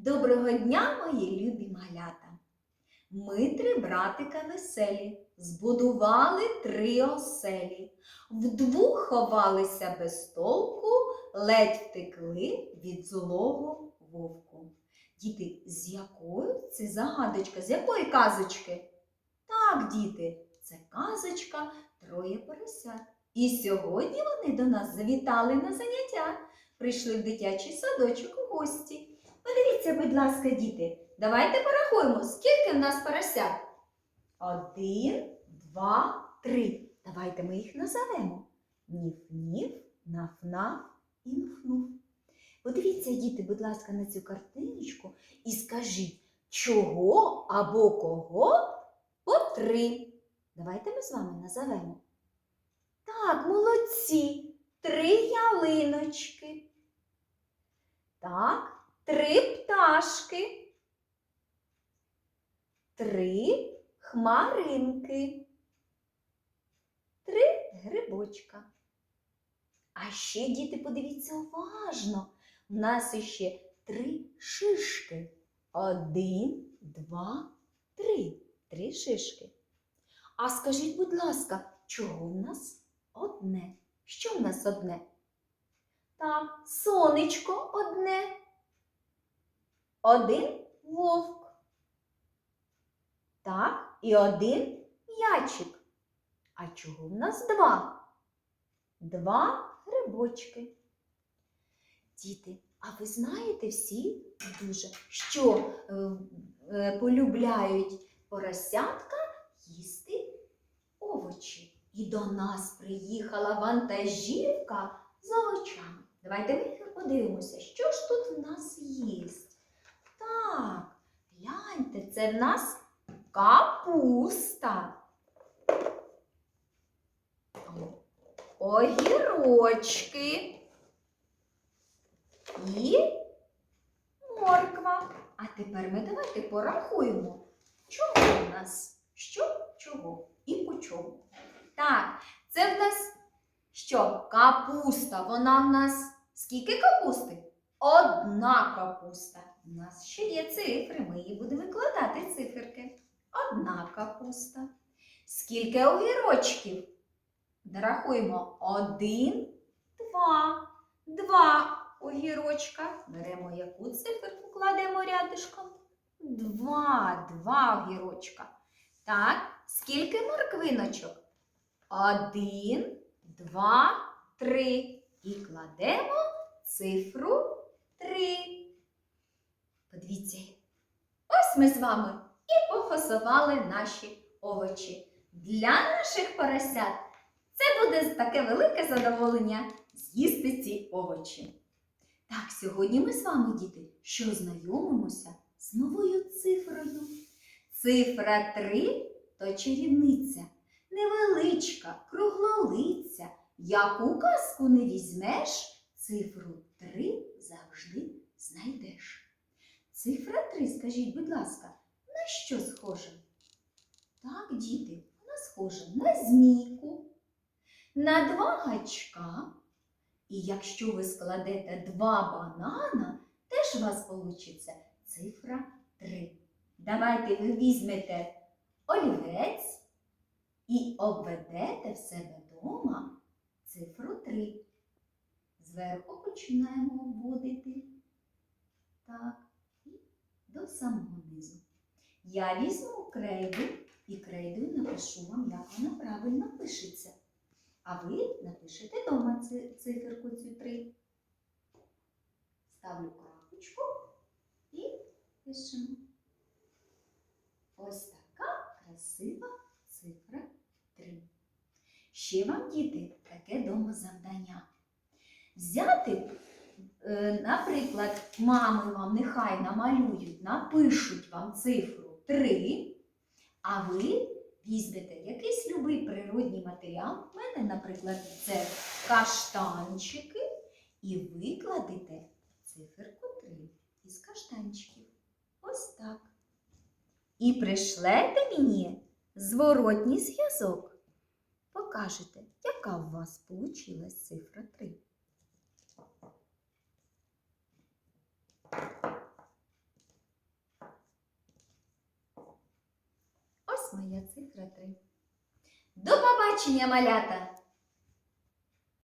Доброго дня, мої любі малята! Ми три братика веселі, збудували три оселі. Вдвох ховалися без толку, ледь втекли від злого вовку. Діти, з якої це загадочка? З якої казочки? Так, діти, це казочка троє поросят. І сьогодні вони до нас завітали на заняття. Прийшли в дитячий садочок у гості. Подивіться, будь ласка, діти, давайте порахуємо, скільки в нас поросят. Один, два, три. Давайте ми їх назовемо. Ніф-ніф, наф-наф і нуф-нуф. Подивіться, діти, будь ласка, на цю картиночку і скажіть, чого або кого по три. Давайте ми з вами назовемо. Так, молодці, три ялиночки. Так, три пташки, три хмаринки, три грибочка. А ще, діти, подивіться уважно. У нас іще три шишки. Один, два, три. Три шишки. А скажіть, будь ласка, чого в нас одне? Що в нас одне? Так, сонечко одне. Один вовк. Так, і один м'ячик. А чого в нас два? Два грибочки. Діти, а ви знаєте всі дуже, що е, е, полюбляють поросятка їсти овочі. І до нас приїхала вантажівка з овочами. Давайте ми подивимося, що ж тут в нас є. Так, гляньте, це в нас капуста. Огірочки і морква. А тепер ми давайте порахуємо, чого в нас, що, чого і по чому. Так, це в нас що? Капуста. Вона в нас скільки капусти? Одна капуста. У нас ще є цифри, ми її будемо викладати циферки. Одна капуста. Скільки огірочків? Рахуємо. Один, два, два огірочка. Беремо яку циферку, кладемо рядишком. Два, два огірочка. Так, скільки морквиночок? Один, два, три. І кладемо цифру три. Подивіться, ось ми з вами і пофасували наші овочі. Для наших поросят це буде таке велике задоволення з'їсти ці овочі. Так, сьогодні ми з вами, діти, що знайомимося з новою цифрою. Цифра 3 то чарівниця, невеличка, круглолиця. Яку казку не візьмеш, цифру 3 завжди знайдеш. Цифра 3, скажіть, будь ласка, на що схожа? Так, діти, вона схожа на змійку, на два гачка. І якщо ви складете два банана, теж у вас вийде цифра 3. Давайте ви візьмете олівець і обведете в себе вдома цифру 3. Зверху починаємо обводити. Так, до самого низу. Я візьму крейду і крейдою напишу вам, як вона правильно пишеться. А ви напишете вдома циферку цю 3. Ставлю крапочку і пишемо. Ось така красива цифра 3. Ще вам, діти, таке домозавдання. Взяти, наприклад, мами вам нехай намалюють, напишуть вам цифру 3, а ви візьмете якийсь любий природній матеріал. У мене, наприклад, це каштанчики, і викладете циферку 3 із каштанчиків. Ось так. І пришлете мені зворотній зв'язок. Покажете, яка у вас вийшла цифра 3. Моя цифра три. До побачення, малята!